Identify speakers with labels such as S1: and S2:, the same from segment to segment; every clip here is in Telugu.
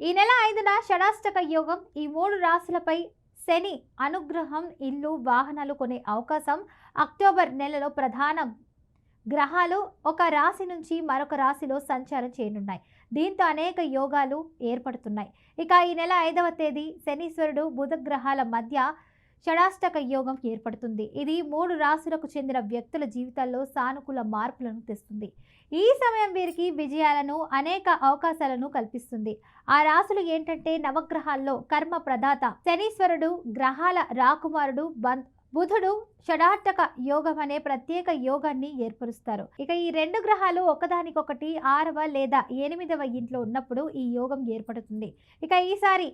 S1: ఈ నెల ఐదున షడాష్టక యోగం ఈ మూడు రాశులపై శని అనుగ్రహం ఇల్లు వాహనాలు కొనే అవకాశం అక్టోబర్ నెలలో ప్రధాన. గ్రహాలు ఒక రాశి నుంచి మరొక రాశిలో సంచారం చేయనున్నాయి. దీంతో అనేక యోగాలు ఏర్పడుతున్నాయి. ఇక ఈ నెల ఐదవ తేదీ శనీశ్వరుడు బుధ గ్రహాల మధ్య షడాష్టక యోగం ఏర్పడుతుంది. ఇది మూడు రాశులకు చెందిన వ్యక్తుల జీవితాల్లో సానుకూల మార్పులను తెస్తుంది. ఈ సమయం వీరికి విజయాలను అనేక అవకాశాలను కల్పిస్తుంది. ఆ రాశులు ఏంటంటే నవగ్రహాల్లో కర్మ ప్రదాత శనీశ్వరుడు గ్రహాల రాకుమారుడు బం బుధుడు షడాష్టక యోగం అనే ప్రత్యేక యోగాన్ని ఏర్పరుస్తారు. ఇక ఈ రెండు గ్రహాలు ఒకదానికొకటి ఆరవ లేదా ఎనిమిదవ ఇంట్లో ఉన్నప్పుడు ఈ యోగం ఏర్పడుతుంది. ఇక ఈసారి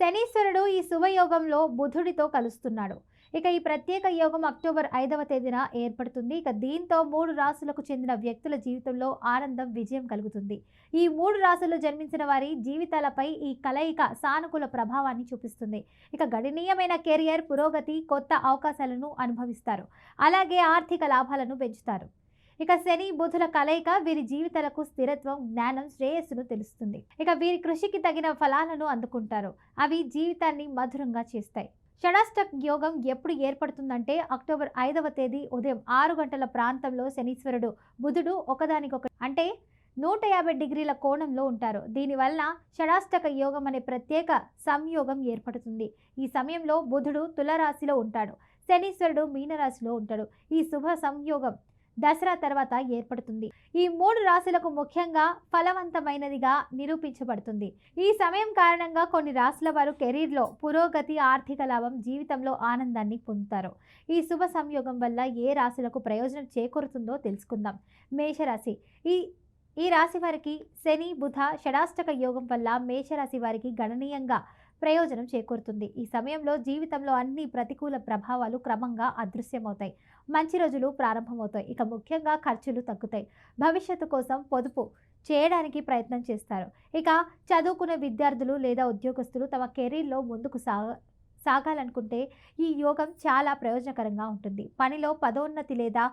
S1: శనీశ్వరుడు ఈ శుభయోగంలో బుధుడితో కలుస్తున్నాడు. ఇక ఈ ప్రత్యేక యోగం అక్టోబర్ ఐదవ తేదీన ఏర్పడుతుంది. ఇక దీంతో మూడు రాశులకు చెందిన వ్యక్తుల జీవితంలో ఆనందం విజయం కలుగుతుంది. ఈ మూడు రాసుల్లో జన్మించిన వారి జీవితాలపై ఈ కలయిక సానుకూల ప్రభావాన్ని చూపిస్తుంది. ఇక గణనీయమైన కెరియర్ పురోగతి కొత్త అవకాశాలను అనుభవిస్తారు. అలాగే ఆర్థిక లాభాలను పెంచుతారు. ఇక శని బుధుల కలయిక వీరి జీవితాలకు స్థిరత్వం జ్ఞానం శ్రేయస్సును తెలుస్తుంది. ఇక వీరి కృషికి తగిన ఫలాలను అందుకుంటారు. అవి జీవితాన్ని మధురంగా చేస్తాయి. షడాష్టక్ యోగం ఎప్పుడు ఏర్పడుతుందంటే అక్టోబర్ ఐదవ తేదీ ఉదయం ఆరు గంటల ప్రాంతంలో శనీశ్వరుడు బుధుడు ఒకదానికొక అంటే నూట యాభై డిగ్రీల కోణంలో ఉంటారు. దీనివల్ల షడాష్టక యోగం అనే ప్రత్యేక సంయోగం ఏర్పడుతుంది. ఈ సమయంలో బుధుడు తులరాశిలో ఉంటాడు. శనీశ్వరుడు మీనరాశిలో ఉంటాడు. ఈ శుభ సంయోగం దసరా తర్వాత ఏర్పడుతుంది. ఈ మూడు రాశులకు ముఖ్యంగా ఫలవంతమైనదిగా నిరూపించబడుతుంది. ఈ సమయం కారణంగా కొన్ని రాశుల వారు కెరీర్లో పురోగతి ఆర్థిక లాభం జీవితంలో ఆనందాన్ని పొందుతారు. ఈ శుభ సంయోగం వల్ల ఏ రాశులకు ప్రయోజనం చేకూరుతుందో తెలుసుకుందాం. మేషరాశి. ఈ ఈ రాశి వారికి శని బుధ షడాష్టక యోగం వల్ల మేషరాశి వారికి గణనీయంగా ప్రయోజనం చేకూరుతుంది. ఈ సమయంలో జీవితంలో అన్ని ప్రతికూల ప్రభావాలు క్రమంగా అదృశ్యమవుతాయి. మంచి రోజులు ప్రారంభమవుతాయి. ఇక ముఖ్యంగా ఖర్చులు తగ్గుతాయి. భవిష్యత్తు కోసం పొదుపు చేయడానికి ప్రయత్నం చేస్తారు. ఇక చదువుకునే విద్యార్థులు లేదా ఉద్యోగస్తులు తమ కెరీర్లో ముందుకు సాగ సాగాలనుకుంటే ఈ యోగం చాలా ప్రయోజనకరంగా ఉంటుంది. పనిలో పదోన్నతి లేదా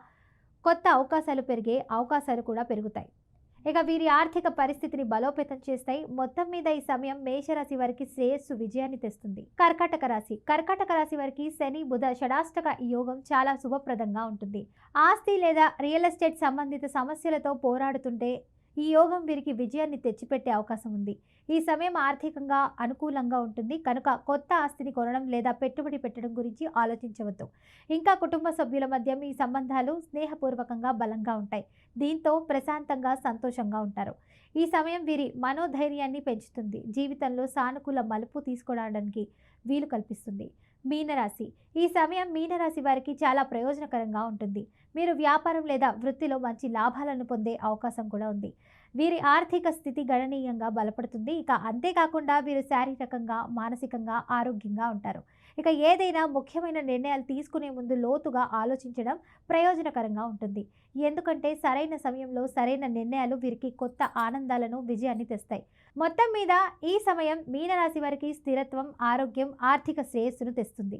S1: కొత్త అవకాశాలు పెరిగే అవకాశాలు కూడా పెరుగుతాయి. ఇక వీరి ఆర్థిక పరిస్థితిని బలోపేతం చేస్తాయి. మొత్తం మీద ఈ సమయం మేషరాశి వారికి శ్రేయస్సు విజయాన్ని తెస్తుంది. కర్కాటక రాశి. కర్కాటక రాశి వారికి శని బుధ షడాష్టక యోగం చాలా శుభప్రదంగా ఉంటుంది. ఆస్తి లేదా రియల్ ఎస్టేట్ సంబంధిత సమస్యలతో పోరాడుతుంటే ఈ యోగం వీరికి విజయాన్ని తెచ్చిపెట్టే అవకాశం ఉంది. ఈ సమయం ఆర్థికంగా అనుకూలంగా ఉంటుంది. కనుక కొత్త ఆస్తిని కొనడం లేదా పెట్టుబడి పెట్టడం గురించి ఆలోచించవద్దు. ఇంకా కుటుంబ సభ్యుల మధ్య మీ సంబంధాలు స్నేహపూర్వకంగా బలంగా ఉంటాయి. దీంతో ప్రశాంతంగా సంతోషంగా ఉంటారు. ఈ సమయం వీరి మనోధైర్యాన్ని పెంచుతుంది. జీవితంలో సానుకూల మలుపు తీసుకోవడానికి వీలు కల్పిస్తుంది. మీనరాశి. ఈ సమయం మీనరాశి వారికి చాలా ప్రయోజనకరంగా ఉంటుంది. మీరు వ్యాపారం లేదా వృత్తిలో మంచి లాభాలను పొందే అవకాశం కూడా ఉంది. వీరి ఆర్థిక స్థితి గణనీయంగా బలపడుతుంది. ఇక అంతేకాకుండా వీరు శారీరకంగా మానసికంగా ఆరోగ్యంగా ఉంటారు. ఇక ఏదైనా ముఖ్యమైన నిర్ణయాలు తీసుకునే ముందు లోతుగా ఆలోచించడం ప్రయోజనకరంగా ఉంటుంది. ఎందుకంటే సరైన సమయంలో సరైన నిర్ణయాలు వీరికి కొత్త ఆనందాలను విజయాన్ని తెస్తాయి. మొత్తం మీద ఈ సమయం మీనరాశి వారికి స్థిరత్వం ఆరోగ్యం ఆర్థిక శ్రేయస్సును తెస్తుంది.